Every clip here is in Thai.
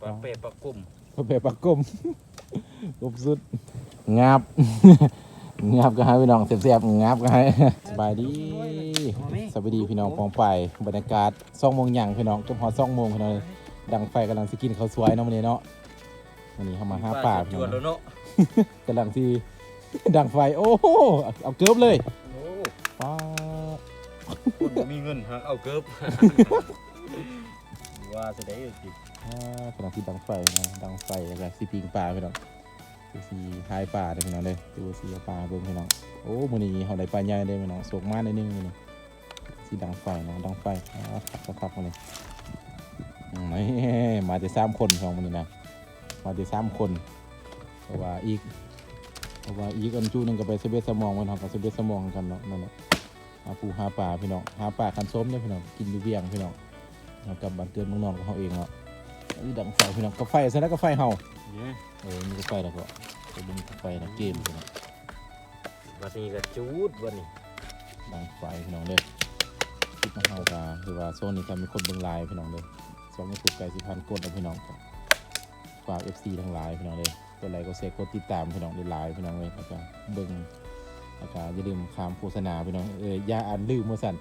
ปลาเป้ปลากุ้มพระเปปลากลมกบสุดงับงับก็ให้พี่น้องเสียบๆงับก็ให้สบายดีสวัสดีพี่น้องปองไปบรรยากาศสองโมงหยังพี่น้องจนฮอดสองโมงพี่น้องดังไฟกำลังสิกินข้าวสวยเนาะมื้อนี้เนาะวันนี้เข้ามาหาป่าพี่จน้วอดงแล้วเนาะกำลังสิดังไฟโอ้โหเอาเอาเกือบเลยโอ้ป้าคนบ่มีเงินหักเอาเกิบว่าจะได้อ ยู่สิอ่ากำลังสิดังไฟนะดังไฟแล้วก็สิปิงปลาพี่น้องสิทายปลาเด้อพี่น้องเด้อดูสิเอาปลาเบิ่งพี่น้องโอ้มื้อนี้เฮาได้ปลาใหญ่เด้พี่น้องสกมาได้นึงนี้สิดังไฟนะดังไฟอ่าขับขับขับมาเลยมาแต่สามคนสองมื้อนี้นะมาแต่สามคนเพราะว่าอีกเพราะว่าอีกอันจูหนึงก็ไปเสเบสมองมันเฮาก็เสเบสมองกันเนาะนั่นแหละหาปูหาปลาพี่น้องหาปลาคันส้มเด้อพี่น้องกินอยู่เวียงพี่น้องกับบ้านเกิดเมืองนอนของเฮาเองเนาะ นี่ดังไฟพี่น้องกาไฟซะแล้วกาไฟเฮาเนี่ยเออมีกาแฟแล้วก็จะดึงกาแฟนะเกมพี่น้องวันนี้ก็จูดวันนี้ดังไฟพี่น้องเด้อคลิปมาเฮาตาคือว่าโซนนี้ทำมีคนเบิ่งไลน์พี่น้องเด้อสองไม่ถูกไก่สิพันกดนะพี่น้องฝาก FC ทั้งหลายพี่น้องเด้อกดไลค์กดแชร์กดติดตามพี่น้องได้หลายพี่น้องเลยแล้วก็เบิ่งแล้วก็อย่าลืมข้ามโฆษณาพี่น้องเอออย่าอ่านลืมว่าสั่น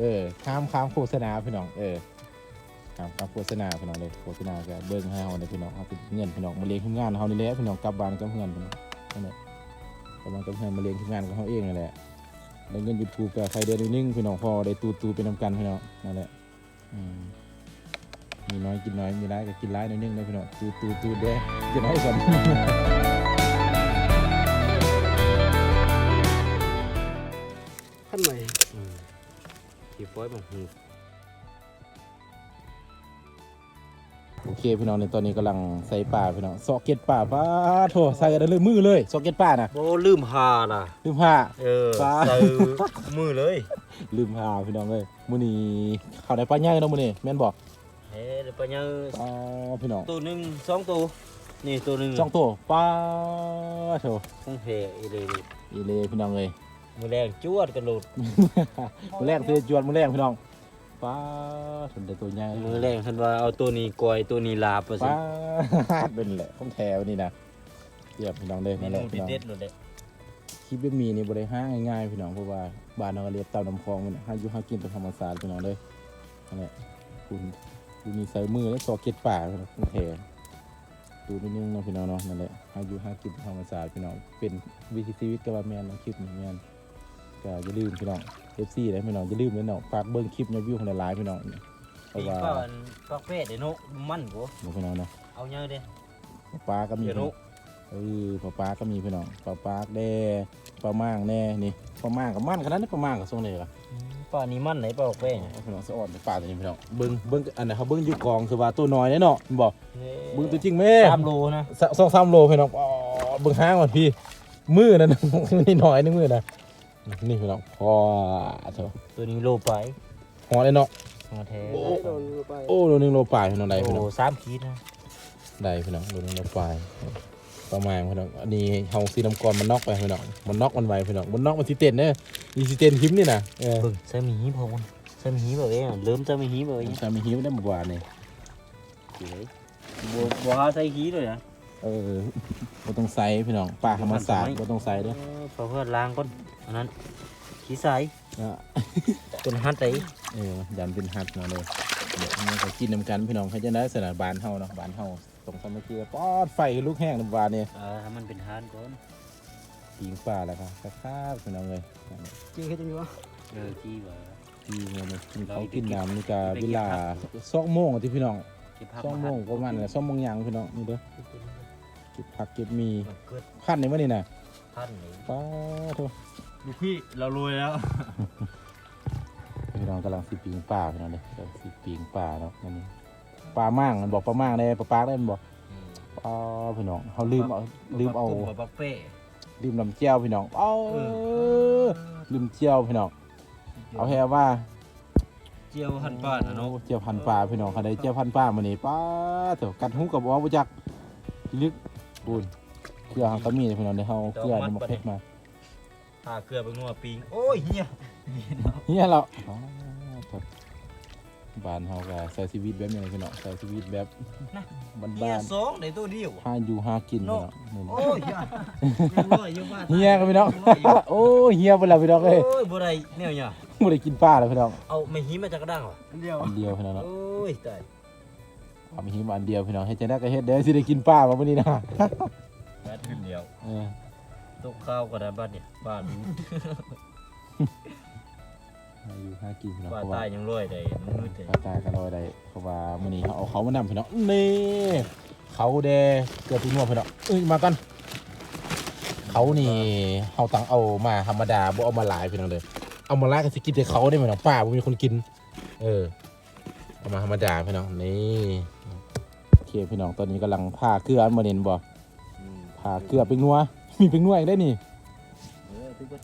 เออข้ามข้ามโฆษณาพี่น้องเออ ข้ามาโฆษณาพี่น้องเลยโฆษณาก็เบิ่งให้เฮาเนี่ยพี่น้องเอาเป็นเงินพี่น้องมาเลี้ยงทีมงานเฮานี่แหละพี่น้องกลับบ้านกับเงินพี่น้องนั่นแหละกลังกำลังมาเลี้ยงทีมงานของเขาเองนั่นแหละแล้วเงินยูทูบกับใครเดือนนึงพี่น้องพอได้ตูตูเป็นนำกันพี่น้องนั่นแหละอืมมีน้อยกินน้อยมีร้ายก็กินร้ายนิดนึงนะพี่น้องตูตูตูเด้อกินน้อยสัน เคพี่น้องในตอนนี้กำลังใส่ป่าพี่น้องซอกเก็ตป่าป้าโถใส่กันได้เลยมือเลยซอกเก็ตป่านะโบลืมหาล่ะ ลืมผ้า เออปลา ใส่มือเลยลืมผ้าพี่น้องเลยมื้อนี้เข้าวได้ปลาใหญ่เนาะมื้อนี้แม่นบ่เฮ้เดี๋ยวไปยังปลาพี่น้องตัวหนึ่งสองตัวนี่ตัวหนึ่งสองตัวปลาโถคงเพอีเลยนี่อีเลยพี่น้องเลย มือแรงจวดกันโหลดมือแรกเตือจวนมือแรกพี่น้อง ป้าสนแต่ตัวใหญ่มือแรงท่านว่าเอาตัวนี้กอยตัวนี้ลาบไปสิป้าเป็นแหละข้องแถวนี่นะเรียบพี่น้องเลยเมนั่นแหนูละพี่น้องเด็ดๆเลยเด็ดคลิปแบบมีนี่บริห้างง่ายๆพี่น้องเพราะว่าบ้านเราก็เรียบตามลำคลองมันห้าอยู่ห้ากินเป็นธรรมศาสตร์พี่น้องเลยนั่นแหละคุณดูมีใส่มือแล้วซอกเก็ตป่าพี่น้องข้องแถวดูนิดนึงเนาะพี่น้องเนาะนั่นแหละห้าอยู่ห้ากินเป็นธรรมศาสตร์พี่น้องเป็นวิถีชีวิตกับว่าแมนเนาะคลิปนี้แมน ก็อย่าลืมพี่น้องเอฟซีนะพี่น้องอย่าลืมเลยเนาะฝากเบิ้งคลิปในวิวของหลายๆพี่น้องเพราะปีว่าป้าอันปักเป็ดเดี๋ยวนุมันกูเดี๋ยวพี่น้องเนาะเอาเยอะเด้ปลาก็มีเดี๋ยวนุเออปลาปลาก็มีพี่น้องปลาปลาแด่ปลาม่างแน่นี่ปลาม่างกับมันขนาดนี้ปลาม่างกับทรงเลยล่ะป้านี่มันไหนป้าปักเป็ดพี่น้องสะออดปลาตัวนี้พี่น้องเบิ้งเบิ้งอันไหนเขาเบิ้งอยู่กองคือว่าตัวน้อยแน่เนาะมันบอกเบิ้งตัวจริงแม่สามโลนะสสองสามโลพี่น้องอ๋อเบิ้งห้างมันพี่มือนั่นนี่น้อยนึงมือนะ นี่พี่น้องพอเถอะตัวนี้โลไปหอเลยเนาะมาแท้ได้โดนไปโอ้โลนึงโลปลายพี่น้องได้พี่น้องโอ้สามขีดนะได้พี่น้องโลนึงโลปลายประมาณพี่น้องอันนี้เฮาซีน้ำกรมันนอกไปพี่น้องมันนอกมันไวพี่น้องมันนอกมันสิเต้นเด้อมีสิเต้นคลิปนี่นะเออเบิ่งใส่มีหีพอมันใส่มีหีแบบนี้อะเริ่มใส่มีหีแบบนี้สามีหิวได้เมื่อวานนี่สวยบัวบัวหาใส่หีเลยนะเออบ่ต้องใส่พี่น้องป่าธรรมศาสตร์บ่ต้องใส่เด้อเออพอเพื่อนล้างก่อน อันนั้นขี้ใส่อะเป็นฮัตไตเออยันเป็นฮัดมาเลยเดี๋ยวมันก็กินนำกันพี่น้องเขาจะได้สนานบานเฮาเนาะบานเฮาตรงสามัคคีปอดไฟลุกแห้งน้ำวานนี่เออถ้ามันเป็นฮานก่อนปิงป่าแล้วครับครับพี่น้องเลยจริงแค่จังวะเออจี้ว่าที่เนี่ยกินเขาวกินน้ำนี่ก็เวลาสองโมงอะที่พี่น้องเก็บผักสองโมงประมาณน่ะสองโมงยังพี่น้องนี่เด้อเก็บผักเก็บมีมันเกิดพันนี่วะนี่น่ะ พันเลยป้าโทลูกพี่เรารวยแล้วพี่น้องกำลังสิปิงป่าพี่น้องเลยกำลังสิปิงป่าเนาะนั่นนี่ปลาม่างมันบอกปลาม่างได้ปลาปากได้มันบอกอ๋อพี่น้องเขาลืมเอาลืมเอาปักเป้ลืมลำเจียวพี่น้องเอาเอลืมเจียวพี่น้องเอาแค่ว่าเจียวหันป้านนะเนาะเจียวพันปลาพี่น้องเขาได้เจียวพันปลามานี่ป้าเถอะกัดหูกับว่าบุจักลึกปูน เกลือเขาก็มีพี่น้องเดี๋ยวเขาเกลือนี่มาเพ็ดมาหาเกลือไปงัวปิงโอ้ยเฮียเฮียเราอ๋อเถอะบ้านเฮาก็ใช้ชีวิตแบบนี้พี่น้องใช้ชีวิตแบบบ้านเฮียบ้านสองในตัวเดียวหาอยู่หากินพี่น้องนี่โอ้ยเฮียยังน้อยอยู่บ้านเฮียกันพี่น้องโอ้ยเฮียไปแล้วพี่น้องเอ้ยโอ้ยบ่ได้แนวเนี่ยบ่ได้กินปลาแล้วพี่น้องเอาไม่หิมาจากกระด้างเหรออันเดียวอันเดียวพี่น้องเนาะ โอ้ยตายเอามีหิมอันเดียวพี่น้องให้จังได๋ก็เฮ็ดเด้อสิได้กินปลามามื้อนี้นะแบด ขึ้นเดียวเออตกข้าวก็ได้บ้านเนี่ยบ้านนี้หาอยู่หากินพี่น้องบ้านเพราะว่าตายยังรวยได้มันมืดเลยปลาตายก็ลอยได้เพราะว่ามื้อนี้เขาเอาเขามานำพี่น้องนี่เขาแดเกิดที่นัวพี่น้องเอ้ยมาก่อนเขานี่เฮาตังเอามาธรรมดาบ่เอามาหลายพี่น้องเด้อเอามาหลายก็สิกินแต่เขาได้พี่น้องป้าบ่มีคนกิน เออเอามาธรรมดาพี่น้องนี่โอเคพี่น้องตอนนี้กำลังผ่าเกลืออันมาเด่นบ่ อืมผ่าเกลือเป็นนัว มีเป็นนัวอีกได้นี่เออทุกคน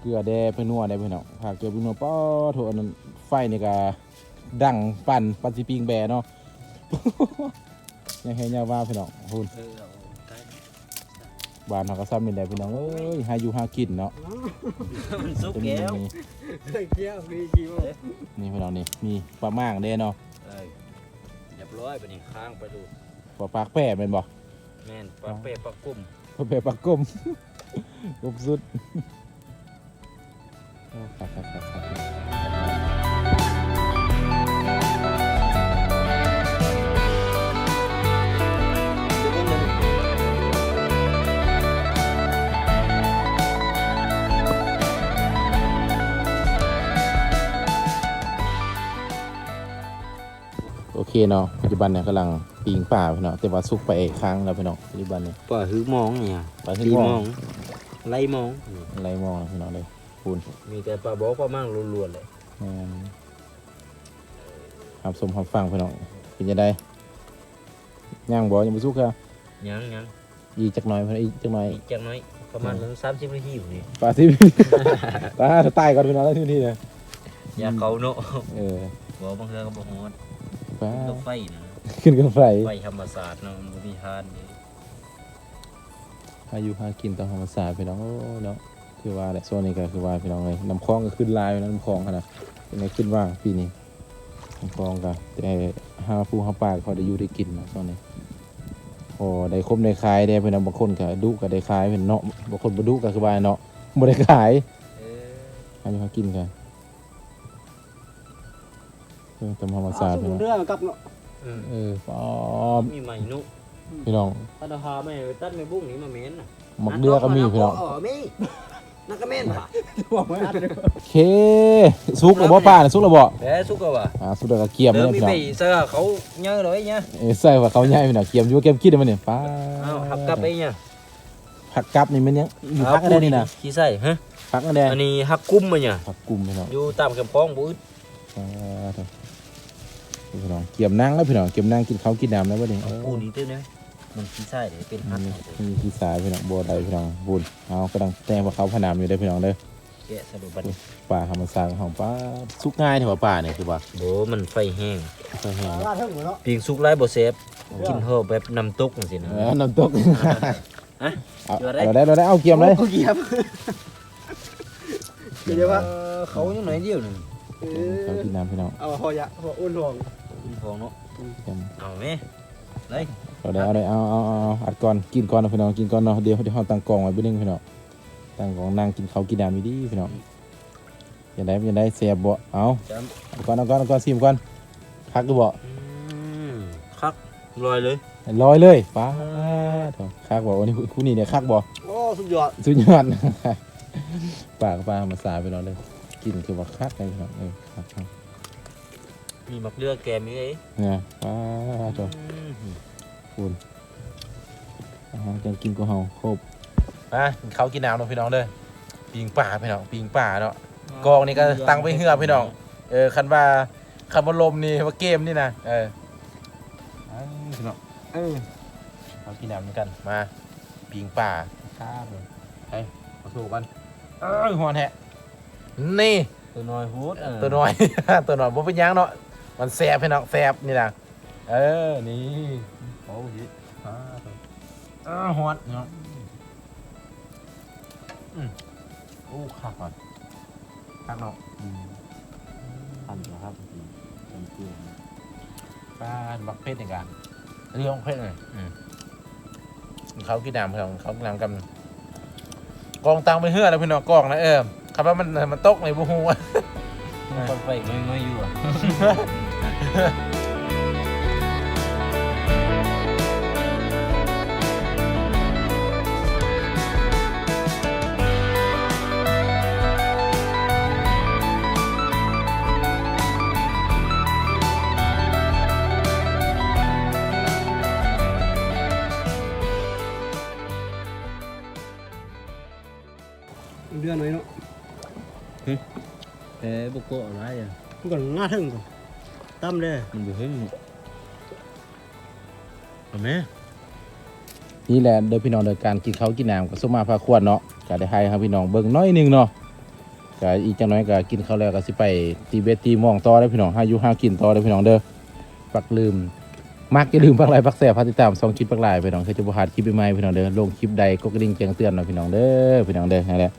เกลือแดเป็นนัวได้พี่น้องผ่าเกลือเป็นนัวป้อโถอันนั้นไฟนี่ก็ดังปั่นปั่นสิปิงแบเนาะยังให้ยาวว่าพี่น้องพูนเออเอาใกล้บ้านเฮาก็ซ้ำนี่แหละพี่น้องเอ้ยหาอยู่หากินเนาะมันสุกเป็นแก้วนี่เฮ้ยเกี้ยวมีกี่โมงนี่พี่น้องนี่มีปลาม่างเด้เนาะเอ้ยเรียบร้อยไปนี่ค้างไปดูปลาปากแป้แม่นบ่ แม่นปลาเป้ปลากุ้มปลาแป้ปลากลมกลมสุดโอ้ครับครับครับ เคเนาะปัจจุบันเนี่ยกำลังปีงป่าพี่น้องแต่ว่าสุกไปอีกครั้งแล้วพี่น้องปัจจุบันเนี่ยปลาหือมองเนี่ยปลาที่ดีมมอองงไล่มองอะไรมองนะพี่น้องเลยปูนมีแต่ปลาบอกปลามั่งล้วนๆเลยแม่นครับสมคำฟังพี่น้องเป็นยังไงย่างบ่ยังไม่สุกค่ะยังยังอีกจักหน่อยเพิ่นอีกจักหน่อยอีกจังน้อยประมาณสามสิบนาทีอยู่นี่ปลาที่ปลาถ้าตายก่อนพี่น้องแล้วที่นี่เลยอยาเขาเนาะเออบอกบางเทื่อก็บอกฮอด ปลาต้องไฟนะขึ้นกันไฟไฟธรรมศาสตร์เนาะมันบ่มีทานนี่อายุหากินตามธรรมศาสตร์พี่น้องโอ้เนาะคือว่าแหละส่วนนี้ก็คือว่าพี่น้องเลยน้ำคลองก็ขึ้นลายอยู่นะน้ำคลองขนาดเป็นไงขึ้นว่างปีนี้น้ำคลองก็แต่ห้าผู้ห้าปลาเขาได้อยู่ได้กินเนาะส่วนนี้พอได้คมได้ขายได้พี่น้องบางคนก็ดุก็ได้ขายเป็นเนาะบางคนบ่ดุก็คือว่าเนาะบ่ได้ขายเอออายุหากินกัน เออตามธรรมเอาศาสตร์สพี่มุน้นองเรือมันกลับเนาะอืมเออปอมมีใหม่นุพี่น้องถ้าเราหาไม่ตัดไม่บุ้งนี่มาเม้นน่ะหมักเดือก็มีพี่น้องอ๋อมีนักก็เม้นป่ะเลยโอเคสุกแล้วบ่ป้านสุกแล้วบ่แหมสุกก็ว่ะอ่าสุกแล้วก็เกียมเอเลอยพี่น้อไปงเสื้อเขาเยอะเลยเนี่ยเออใส่ว่าเขาใหญ่พี่น้องเกียมอยู่เกียมคิดได้มั้ยเนี่ยป้าอ้าวหักกลับไปเนี่ยผักกับนี่มันยังอยู่พักอะไรนี่นะขี้ใส่ฮะพักอะไรอันนี้หักกุ้มมาเนี่ยผักกลุ่มพี่น้องอยู่ตามกำพองบุ้ดอ่า พี่น้องเกียมนั่งแล้วพี่น้องเกียมนั่งกินข้าวกินน้ำแล้วบ่นี่เอาปูนี่ตื้อเนี่ยมันขี้ใส่เลยเป็นหักมีมีที่สายพี่น้องบัวใดพี่น้องบุญเอากำลังแต่งว่าเขาพนามอยู่ได้อพี่น้องเด้อแกะสรุปบัดนี้ป่าธรรมศาสตร์ของป้าสุกง่ายเถอะว่าป่าเนี่ยคือว่าโบมันไฟแห้งใช่แห้งลาดเท่าหัวเนาะปิงสุกไร้บ่เซฟกินเฮอแบบน้ำตกจังซี่นะ เออน้ำตกฮะเอาเดี๋ยวได้เราได้เราได้เอาเกียมเลย โอ้เกียบเดี๋ยวว่าเออเขายังน้อยเดียวหนึง เอข้าวอกินน้ำพี่น้องเอาหอยะหออ้วนห่วงกินพองเนาะเกียมเอาแม่เราได้เอาเลยเอาเอาเอาเอาอัดก่อนกินก่อนนะพี่น้องกินก่อนเนาะเดี๋ยวเดี๋ยวเราตั้งกล่องไว้เบื้องนึงพี่น้องตั้งกล่องนั่งกินข้าวกินน้ำดีๆพี่น้องอย่าได้อย่าได้เสียบบ่เอาจ้เอาก่อนเอาก่อนเอาก่อนซิมก่อนพักดูบ่อืมคักลอยเลยลอยเลยป้าดคักบ่วันนี้คู่นี้เนี่ยคักบ่โอ้สุดยอดสุดยอดปากปลามาสาไปนอนเลย กินคือว่าคักเลยครับเออคักครับมีมักเลือกแกมนี่เอ้ยเนี่ยป้าจ้ะอืมคุณอาหารการกินของเฮาครบอะเขากินน้ำเนาะพี่น้องเด้อปิงป่าพี่น้องปิงป่าเนาะกองนี่ก็ตั้งไว้เหือพี่น้องเออคันว่าคันว่าลมนี่ว่าเกมนี่นะเอออ้าวพี่น้องเออเขากินน้ำเหมือนกันมาปิงป่าข้ามเลยไปมาถูกกันเออหัวแทะ นี่ ตัวน้อยฮูดเตัวน้อย ตัวน้อยบ่เป็นหยังเนาะมันแสบพี่น้องแสบนี่นะเออนี่โอ้ยอ่าอ่าฮอดเนาะอืมโอ้คักก่อนคักเนาะอืมทันเหรอครับเออำเพื่อนป้าบักเพชรในการเรื่องเพชรเลยอืมเขากินน้ำพี่น้องเขากินน้ำกันกองตังไปเฮือแล้วพี่น้องกองนะเออ ครับว่ามันมันตกในบูฮูอะคนไฟง่อยๆอยู่อะเดือนไว้เนาะ เอ้บุกโกะอะไรอะมันก่อนง่าถึงก่อนตั้มเลยมันอยู่เฮ้ยเห็นไหมนี่แหละเดินพี่น้องเดินการกินข้าวกินน้ำกับสมมาพาควรเนาะก็ได้ให้ครับพี่น้องเบิ่งน้อยหนึงเนาะก็อีกจังน้อยก็กินข้าวแล้วก็สิไปตีเบตตีหมองต่อได้อพี่น้องหาอยู่หากินต่อได้อพี่น้องเด้อปักลืม มักอย่าลืมปักไลค์ปักแสบพักติดตามซองคลิปปักไลน์พี่น้องเคยจะบ่พลาดคลิปใหม่ๆพี่น้องเด้อลงคลิปใดก็กระดิ่งแจ้งเตือนเนาะพี่น้องเด้อพี่น้องเด้อนั่นแหละ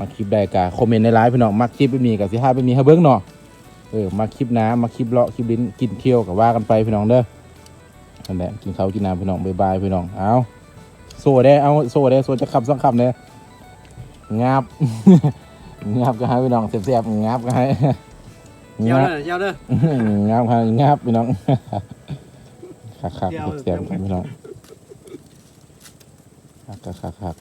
มาคลิปใดก็คอมเมนต์ในไลน์พี่น้องมักคลิปแบบนี้ก็สิหาแบบนี้ให้เบิ่งเนาะเออมาคลิปน้ำมาคลิปเลาะคลิปลิ้นกินเที่ยวก็ว่ากันไปพี่น้องเด้อนั่นแหละกินข้าวกินน้ำพี่น้องบ๊ายบายพี่น้องเอาโซ่ได้เอาโซ่ได้โซ่จะขับสองคำเด้งับงับก็ให้พี่น้องเสียบๆงับก็ให้ยาวงับเด้อยาวเด้องับให้งับพี่น้องคักคักเดี๋ยวเสียบๆกันพี่น้องคักคักคักคัก